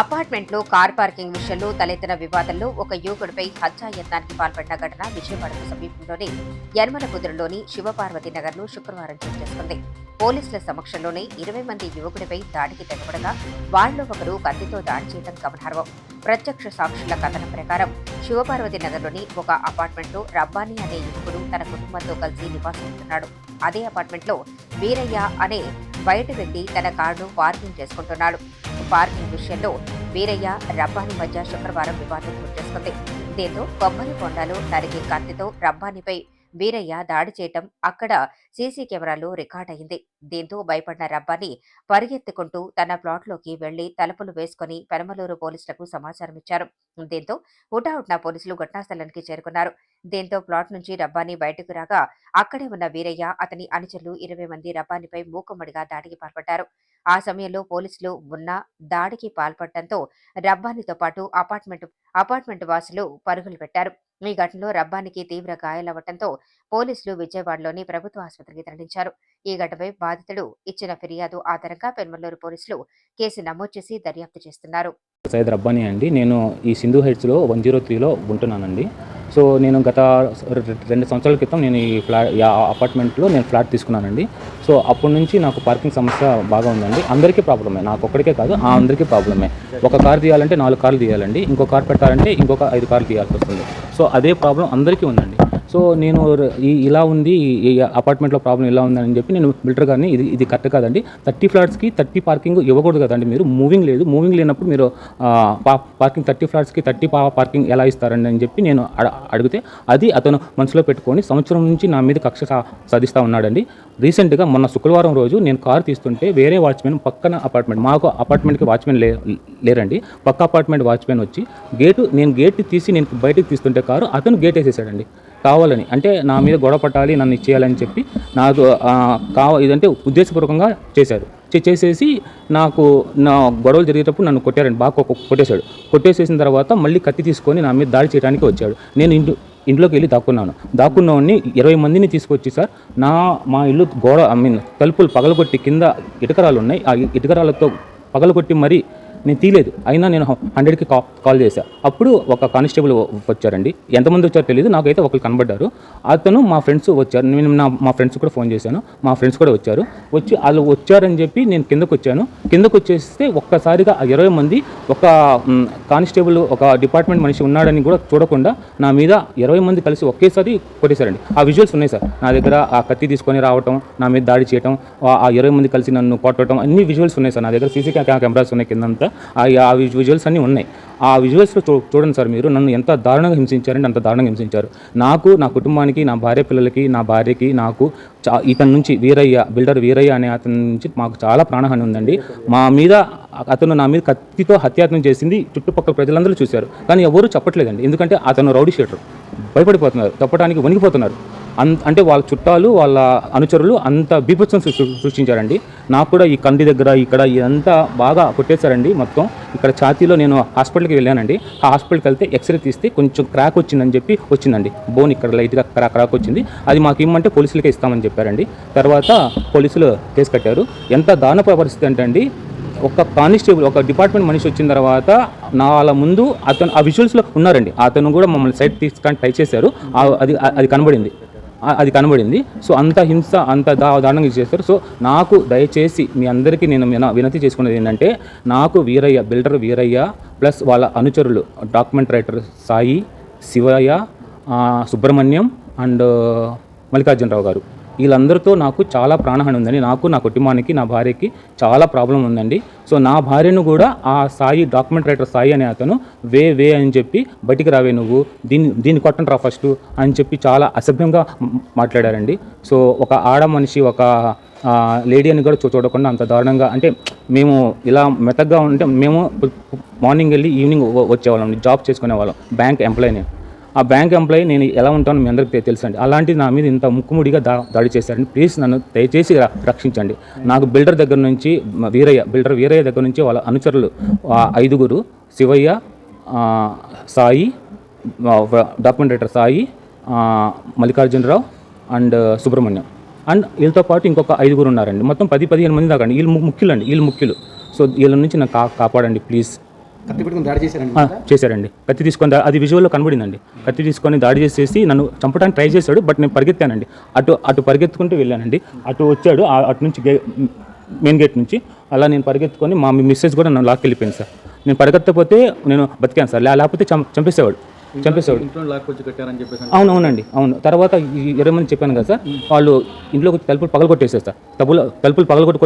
అపార్ట్మెంట్లో car parking విషయంలో తలెత్తిన వివాదంలో ఒక యువకుడిపై హత్యాయత్నానికి పాల్పడిన ఘటన విజయవాడకు సమీపంలోని యనమల శివపార్వతి నగర్లో శుక్రవారం చోటు చేసుకుంది. పోలీసుల సమక్షంలోనే ఇరవై మంది యువకుడిపై దాడికి తెగబడగా వారిలో ఒకరు కత్తితో దాడి చేయడం గమనార్హం. ప్రత్యక్ష సాక్షుల కథనం ప్రకారం శివపార్వతి నగర్లోని ఒక అపార్ట్మెంట్లో రబ్బానీ అనే యువకుడు తన కుటుంబంతో కలిసి నివాసిస్తున్నాడు అదే అపార్ట్మెంట్లో వీరయ్య అనే బయట వ్యక్తి తన కారును పార్కింగ్ చేసుకుంటున్నాడు. పార్కింగ్ విషయంలో వీరయ్య రబ్బాని మధ్య శుక్రవారం వివాదం చోటు దీంతో కొబ్బరి కొండలు నరికే కత్తితో రబ్బానిపై వీరయ్య దాడి చేయటం అక్కడ సీసీ కెమెరాలో రికార్డ్ అయింది. దీంతో భయపడిన రబ్బాని పరిగెత్తుకుంటూ తన ప్లాట్లోకి వెళ్ళి తలుపులు వేసుకుని పెనమలూరు పోలీసులకు సమాచారం ఇచ్చారు. దీంతో హుటాహుట్న పోలీసులు ఘటనాస్థలానికి చేరుకున్నారు. దీంతో ప్లాట్ నుంచి రబ్బాని బయటకు రాగా అక్కడే ఉన్న వీరయ్య అతని అనుచరులు ఇరవై మంది రబ్బానిపై మూకుమ్మడిగా దాడికి పాల్పడ్డారు. ఆ సమయంలో పోలీసులు ఉన్న దాడికి పాల్పడటంతో రబ్బానితో పాటు అపార్ట్మెంట్ అపార్ట్మెంట్ వాసులు పరుగులు పెట్టారు. ఈ ఘటనలో రబ్బానికి తీవ్ర గాయాలవ్వడంతో పోలీసులు విజయవాడలోని ప్రభుత్వ ఆసుపత్రికి తరలించారు. ఈ ఘటనపై బాధితుడు ఇచ్చిన ఫిర్యాదు ఆధారంగా పెన్మల్లూరు పోలీసులు కేసు నమోదు చేసి దర్యాప్తు చేస్తున్నారు. సైద్ రబ్బానీ అండి. నేను ఈ సింధు హెడ్స్లో వన్ జీరో త్రీలో ఉంటున్నానండి. సో నేను గత రెండు సంవత్సరాల క్రితం నేను ఈ ఫ్లాట్ ఈ అపార్ట్మెంట్లో నేను ఫ్లాట్ తీసుకున్నానండి. సో అప్పటి నుంచి నాకు పార్కింగ్ సమస్య బాగా ఉందండి. అందరికీ ప్రాబ్లమే. నాకు ఒక్కడికే కాదు ఆ అందరికీ ప్రాబ్లమే. ఒక కార్ తీయాలంటే నాలుగు కార్లు తీయాలండి. ఇంకో కార్ పెట్టాలంటే ఇంకొక ఐదు కార్లు తీయాల్సి వస్తుంది. సో అదే ప్రాబ్లం అందరికీ ఉందండి. సో నేను ఈ ఇలా ఉంది ఈ- అపార్ట్మెంట్లో ప్రాబ్లం ఇలా ఉందని చెప్పి నేను బిల్డర్ గారిని ఇది ఇది కరెక్ట్ కాదండి. థర్టీ ఫ్లాట్స్కి థర్టీ పార్కింగ్ ఇవ్వకూడదు కదండి మీరు. మూవింగ్ లేదు. మూవింగ్ లేనప్పుడు మీరు పా- పార్కింగ్ థర్టీ ఫ్లాట్స్కి థర్టీ పార్కింగ్ ఎలా ఇస్తారండి అని చెప్పి నేను అడిగితే అది అతను మనసులో పెట్టుకొని సంవత్సరం నుంచి నా మీద కక్ష సాధిస్తూ ఉన్నాడండి. రీసెంట్గా మొన్న శుక్రవారం రోజు నేను కారు తీస్తుంటే వేరే వాచ్మెన్ పక్కన అపార్ట్మెంట్ మాకు అపార్ట్మెంట్కి వాచ్మెన్ లే లేరండి. పక్క అపార్ట్మెంట్ వాచ్మెన్ వచ్చి గేటు నేను గేట్ తీసి నేను బయటకు తీస్తుంటే కారు అతను గేట్ వేసేసాడండి. కావాలని. అంటే నా మీద గొడవ పట్టాలి నన్ను ఇచ్చేయాలని చెప్పి నాకు కావ ఇదంటే ఉద్దేశపూర్వకంగా చేశారు. చే- చేసేసి నాకు నా గొడవలు జరిగేటప్పుడు నన్ను కొట్టారండి. బాగా కొ- కొట్టేశాడు. కొట్టేసేసిన తర్వాత మళ్ళీ కత్తి తీసుకొని నా మీద దాడి చేయడానికి వచ్చాడు. నేను ఇంటి ఇంట్లోకి వెళ్ళి దాక్కున్నాను. దాక్కున్నవాడిని ఇరవై మందిని తీసుకొచ్చి సార్ నా మా ఇల్లు గోడ ఐ మీన్ తలుపులు పగలగొట్టి కింద ఇటుకరాలు ఉన్నాయి. ఆ ఇటుకరాలతో పగలగొట్టి మరీ నేను తీయలేదు. అయినా నేను హండ్రెడ్కి కా కాల్ చేశాను అప్పుడు ఒక కానిస్టేబుల్ వచ్చారండి. ఎంతమంది వచ్చారో తెలియదు నాకైతే ఒకరు కనబడ్డారు. అతను మా ఫ్రెండ్స్ వచ్చారు. నేను నా మా ఫ్రెండ్స్ కూడా ఫోన్ చేశాను. మా ఫ్రెండ్స్ కూడా వచ్చారు. వచ్చి వాళ్ళు వచ్చారని చెప్పి నేను కిందకు వచ్చాను కిందకు వచ్చేస్తే ఒక్కసారిగా ఆ ఇరవై మంది ఒక కానిస్టేబుల్ ఒక డిపార్ట్మెంట్ మనిషి ఉన్నాడని కూడా చూడకుండా నా మీద ఇరవై మంది కలిసి ఒకేసారి కొట్టేశారండి. ఆ విజువల్స్ ఉన్నాయి సార్. నా దగ్గర ఆ కత్తి తీసుకొని రావటం నా మీద దాడి చేయటం ఆ- ఆ ఇరవై మంది కలిసి నన్ను కొట్టడం అన్ని విజువల్స్ ఉన్నాయి సార్. నా దగ్గర సీసీ కెమెరాస్ ఉన్నాయి కిందంతా. ఆ విజువల్స్ అన్నీ ఉన్నాయి. ఆ విజువల్స్లో చూ చూడండి సార్ మీరు నన్ను ఎంత దారుణంగా హింసించారంటే అంత దారుణంగా హింసించారు. నాకు నా కుటుంబానికి నా భార్య పిల్లలకి నా భార్యకి నాకు చా ఇతని నుంచి వీరయ్య బిల్డర్ వీరయ్య అనే అతని నుంచి మాకు చాలా ప్రాణహాని ఉందండి. మా మీద అతను నా మీద కత్తితో హత్యాత్నం చేసింది చుట్టుపక్కల ప్రజలందరూ చూశారు. కానీ ఎవరూ చెప్పట్లేదండి. ఎందుకంటే అతను రౌడీ షీటర్. భయపడిపోతున్నారు. తప్పడానికి వణికిపోతున్నారు. అంటే వాళ్ళ చుట్టాలు వాళ్ళ అనుచరులు అంత బీభత్సం సృష్టించారండి. నాకు కూడా ఈ కంది దగ్గర ఇక్కడ ఇదంతా బాగా కొట్టేశారండి మొత్తం. ఇక్కడ ఛాతీలో నేను హాస్పిటల్కి వెళ్ళానండి. ఆ హాస్పిటల్కి వెళ్తే ఎక్స్రే తీస్తే కొంచెం క్రాక్ వచ్చిందని చెప్పి వచ్చిందండి. బోన్ ఇక్కడ లైట్గా క్రా క్రాక్ వచ్చింది. అది మాకు ఇమ్మంటే పోలీసులకే ఇస్తామని చెప్పారండి. తర్వాత పోలీసులు కేసు కట్టారు. ఎంత దారుణ పరిస్థితి అంటే అండి ఒక కానిస్టేబుల్ ఒక డిపార్ట్మెంట్ మనిషి వచ్చిన తర్వాత నా వాళ్ళ ముందు అతను ఆ విజువల్స్లో ఉన్నారండి. అతను కూడా మమ్మల్ని సైడ్ తీసుకొని ట్రై చేశారు. అది అది కనబడింది. అది కనబడింది. సో అంత హింస అంత దా దారుణంగా చేస్తారు సో నాకు దయచేసి మీ అందరికీ నేను వినతి చేసుకున్నది ఏంటంటే నాకు వీరయ్య బిల్డర్ వీరయ్య ప్లస్ వాళ్ళ అనుచరులు document writer Sai Sivaiah Subrahmanyam and Mallikarjuna Rao garu. వీళ్ళందరితో నాకు చాలా ప్రాణహాని ఉందండి. నాకు నా కుటుంబానికి నా భార్యకి చాలా ప్రాబ్లం ఉందండి. సో నా భార్యను కూడా ఆ సాయి డాక్యుమెంట్ రైటర్ సాయి అనే అతను వే వే అని చెప్పి బయటికి రావే నువ్వు దీన్ని దీన్ని కొట్టండి రా ఫస్ట్ అని చెప్పి చాలా అసభ్యంగా మాట్లాడారండి. సో ఒక ఆడ మనిషి ఒక లేడీ అని కూడా చూ- చూడకుండా అంత దారుణంగా అంటే మేము ఇలా మెతగ్గా ఉంటే మేము మార్నింగ్ వెళ్ళి ఈవినింగ్ వచ్చేవాళ్ళం జాబ్ చేసుకునే వాళ్ళం బ్యాంక్ ఎంప్లాయీని. ఆ బ్యాంక్ ఎంప్లాయీ నేను ఎలా ఉంటానో మీ అందరికీ తెలుసండి. అలాంటిది నా మీద ఇంత ముక్కుముడిగా దా దాడి చేశారండి. ప్లీజ్ నన్ను దయచేసి రక్షించండి. నాకు బిల్డర్ దగ్గర నుంచి వీరయ్య బిల్డర్ వీరయ్య దగ్గర నుంచి వాళ్ళ అనుచరులు ఐదుగురు Sivaiah Sai documentator Sai Mallikarjuna Rao and Subrahmanyam. And వీళ్ళతో పాటు ఇంకొక ఐదుగురు ఉన్నారండి. మొత్తం పది పదిహేను మంది దాకా అండి. వీళ్ళు ముఖ్యులు అండి వీళ్ళు ముఖ్యులు. సో వీళ్ళ నుంచి నాకు కా కాపాడండి ప్లీజ్. కత్తి పెట్టుకుని దాడి చేశారండి చేశారండి. కత్తి తీసుకొని అది విజువల్లో కనబడిందండి. కత్తి తీసుకొని దాడి చేసేసి నన్ను చంపడానికి ట్రై చేశాడు బట్ నేను పరిగెత్తానండి. అటు అటు పరిగెత్తుకుంటూ వెళ్ళానండి. అటు వచ్చాడు అటు నుంచి గే మెయిన్ గేట్ నుంచి. అలా నేను పరిగెత్తుకొని మా మిస్సెస్ కూడా నన్ను లాక్కి వెళ్ళిపోయింది సార్. నేను పరిగెత్తకపోతే నేను బతికాను సార్. లేకపోతే చం చంపేసేవాడు. చంపేసేవాడు. ఇంట్లో అవును అవునండి. అవును. తర్వాత ఈ ఇరవై మంది చెప్పాను కదా సార్. వాళ్ళు ఇంట్లోకి తలుపులు పగలగొట్టేసారు సార్. తలుపులు తలుపులు పగలగొట్టి